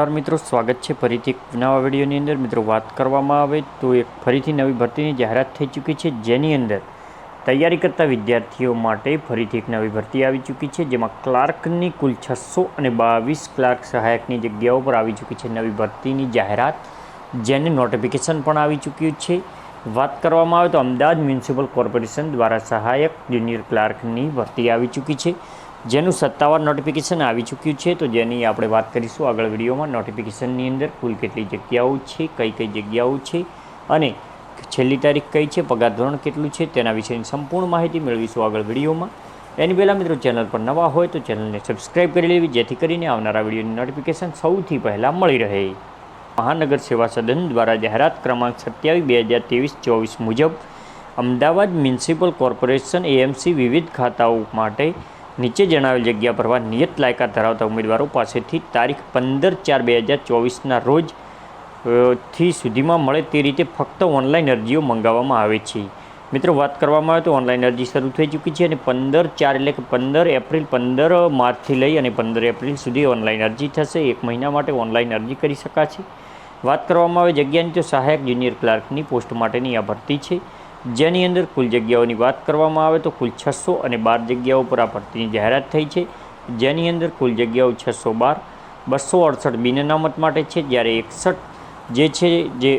નમસ્કાર મિત્રો, સ્વાગત છે ફરીથી એક નવા વિડીયોની અંદર. મિત્રો, વાત કરવામાં આવે તો એક ફરીથી નવી ભરતીની જાહેરાત થઈ ચૂકી છે. જેની અંદર તૈયારી કરતા વિદ્યાર્થીઓ માટે ફરીથી એક નવી ભરતી આવી ચૂકી છે, જેમાં ક્લાર્કની કુલ છસો અને બાવીસ ક્લાર્ક સહાયકની જગ્યાઓ પર આવી ચૂકી છે નવી ભરતીની જાહેરાત, જેને નોટિફિકેશન પણ આવી ચૂક્યું છે. વાત કરવામાં આવે તો અમદાવાદ મ્યુનિસિપલ કોર્પોરેશન દ્વારા સહાયક જુનિયર ક્લાર્કની ભરતી આવી ચૂકી છે. જેનું સત્તાવાર નોટિફિકેશન આવી ચૂક્યું છે, તો જેની આપણે વાત કરીશું આગળ વિડીયોમાં. નોટિફિકેશનની અંદર કુલ કેટલી જગ્યાઓ છે, કઈ કઈ જગ્યાઓ છે અને છેલ્લી તારીખ કઈ છે, પગાર ધોરણ કેટલું છે, તેના વિશેની સંપૂર્ણ માહિતી મેળવીશું આગળ વિડીયોમાં. એની પહેલાં મિત્રો ચેનલ પર નવા હોય તો ચેનલને સબસ્ક્રાઈબ કરી લેવી, જેથી કરીને આવનારા વિડીયોની નોટિફિકેશન સૌથી પહેલાં મળી રહે. મહાનગર સેવા સદન દ્વારા જાહેરાત ક્રમાંક સત્યાવીસ, બે હજાર ત્રેવીસ, ચોવીસ મુજબ અમદાવાદ મ્યુનિસિપલ કોર્પોરેશન એએમસી વિવિધ ખાતાઓ માટે નીચે જણાવેલ જગ્યા ભરવા નિયત લાયકાત ધરાવતા ઉમેદવારો પાસેથી તારીખ પંદર ચાર બે હજાર ચોવીસના રોજથી સુધીમાં મળે તે રીતે ફક્ત ઓનલાઈન અરજીઓ મંગાવવામાં આવે છે. મિત્રો, વાત કરવામાં આવે તો ઓનલાઈન અરજી શરૂ થઈ ચૂકી છે અને પંદર ચાર એટલે કે પંદર એપ્રિલ, પંદર માર્ચથી લઈ અને પંદર એપ્રિલ સુધી ઓનલાઈન અરજી થશે. એક મહિના માટે ઓનલાઈન અરજી કરી શકાશે. વાત કરવામાં આવે જગ્યાની તો સહાયક જુનિયર ક્લાર્કની પોસ્ટ માટેની આ ભરતી છે. જેની અંદર કુલ જગ્યાઓની વાત કરવામાં આવે તો કુલ છસો અને બાર જગ્યાઓ પર આ ભરતીની જાહેરાત થઈ છે. જેની અંદર કુલ જગ્યાઓ છસો બાર, બસો અડસઠ બિન અનામત માટે છે, જ્યારે એકસઠ જે છે જે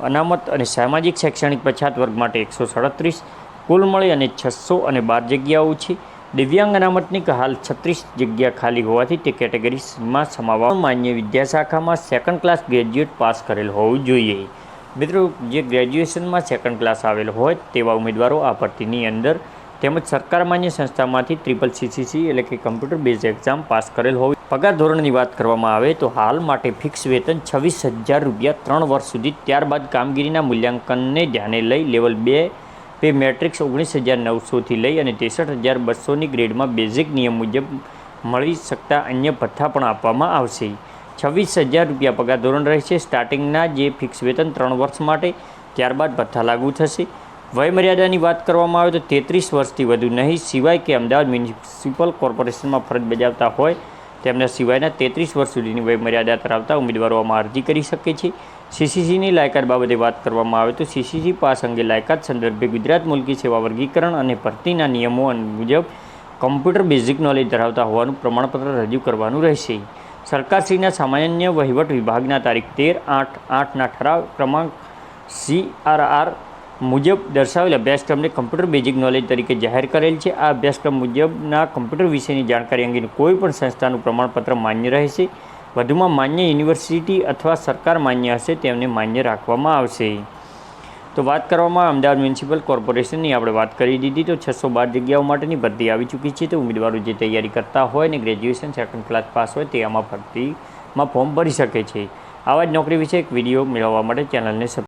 અનામત અને સામાજિક શૈક્ષણિક પછાત વર્ગ માટે એકસો સાડત્રીસ, કુલ મળી અને છસો અને બાર જગ્યાઓ છે. દિવ્યાંગ અનામતની હાલ છત્રીસ જગ્યા ખાલી હોવાથી તે કેટેગરીમાં સમાવવા માન્ય વિદ્યાશાખામાં સેકન્ડ ક્લાસ ગ્રેજ્યુએટ પાસ કરેલ હોવું જોઈએ. મિત્રો, જે ગ્રેજ્યુએશનમાં સેકન્ડ ક્લાસ આવેલ હોય તેવા ઉમેદવારો આ ભરતીની અંદર તેમજ સરકાર માન્ય સંસ્થામાંથી ટ્રિપલ સીસીસી એટલે કે કમ્પ્યુટર બેઝ એક્ઝામ પાસ કરેલ હોય પગાર ધોરણની વાત કરવામાં આવે તો હાલ માટે ફિક્સ વેતન છવ્વીસ હજાર રૂપિયા ત્રણ વર્ષ સુધી, ત્યારબાદ કામગીરીના મૂલ્યાંકનને ધ્યાને લઈ લેવલ બે પે મેટ્રિક્સ ઓગણીસ હજાર નવસોથી લઈ અને ત્રેસઠ હજાર બસોની ગ્રેડમાં બેઝિક નિયમ મુજબ મળી શકતા અન્ય ભથ્થા પણ આપવામાં આવશે. છવ્વીસ હજાર રૂપિયા પગાર ધોરણ રહેશે. સ્ટાર્ટિંગના જે ફિક્સ વેતન ત્રણ વર્ષ માટે ત્યારબાદ ભથ્થા લાગુ થશે. વયમર્યાદાની વાત કરવામાં આવે તો તેત્રીસ વર્ષથી વધુ નહીં. સિવાય કે અમદાવાદ મ્યુનિસિપલ કોર્પોરેશનમાં ફરજ બજાવતા હોય તેમના સિવાયના તેત્રીસ વર્ષ સુધીની વયમર્યાદા ધરાવતા ઉમેદવારો આમાં અરજી કરી શકે છે. સીસીસીની લાયકાત બાબતે વાત કરવામાં આવે તો સીસીસી પાસ અંગે લાયકાત સંદર્ભે ગુજરાત મુલકી સેવા વર્ગીકરણ અને ભરતીના નિયમો મુજબ કમ્પ્યુટર બેઝિક નોલેજ ધરાવતા હોવાનું પ્રમાણપત્ર રજૂ કરવાનું રહેશે. સરકારશ્રીના સામાન્ય વહીવટ વિભાગના તારીખ તેર આઠ આઠના ઠરાવ ક્રમાંક સી આર આર મુજબ દર્શાવેલ અભ્યાસક્રમને કમ્પ્યુટર બેઝિક નોલેજ તરીકે જાહેર કરેલ છે. આ અભ્યાસક્રમ મુજબના કમ્પ્યુટર વિશેની જાણકારી અંગેનું કોઈ પણ સંસ્થાનું પ્રમાણપત્ર માન્ય રહેશે. વધુમાં માન્ય યુનિવર્સિટી અથવા સરકાર માન્ય હશે તેમને માન્ય રાખવામાં આવશે. તો વાત કરવામાં અમદાવાદ મ્યુનિસિપલ કોર્પોરેશનની આપણે વાત કરી દીધી તો છસો બાર જગ્યાઓ માટેની ભરતી આવી ચૂકી છે તો ઉમેદવારો જે તૈયારી કરતા હોય અને ગ્રેજ્યુએશન સેકન્ડ ક્લાસ પાસ હોય તે આમાં ભરતીમાં ફોર્મ ભરી શકે છે. આવા જ નોકરી વિશે એક વીડિયો મેળવવા માટે ચેનલને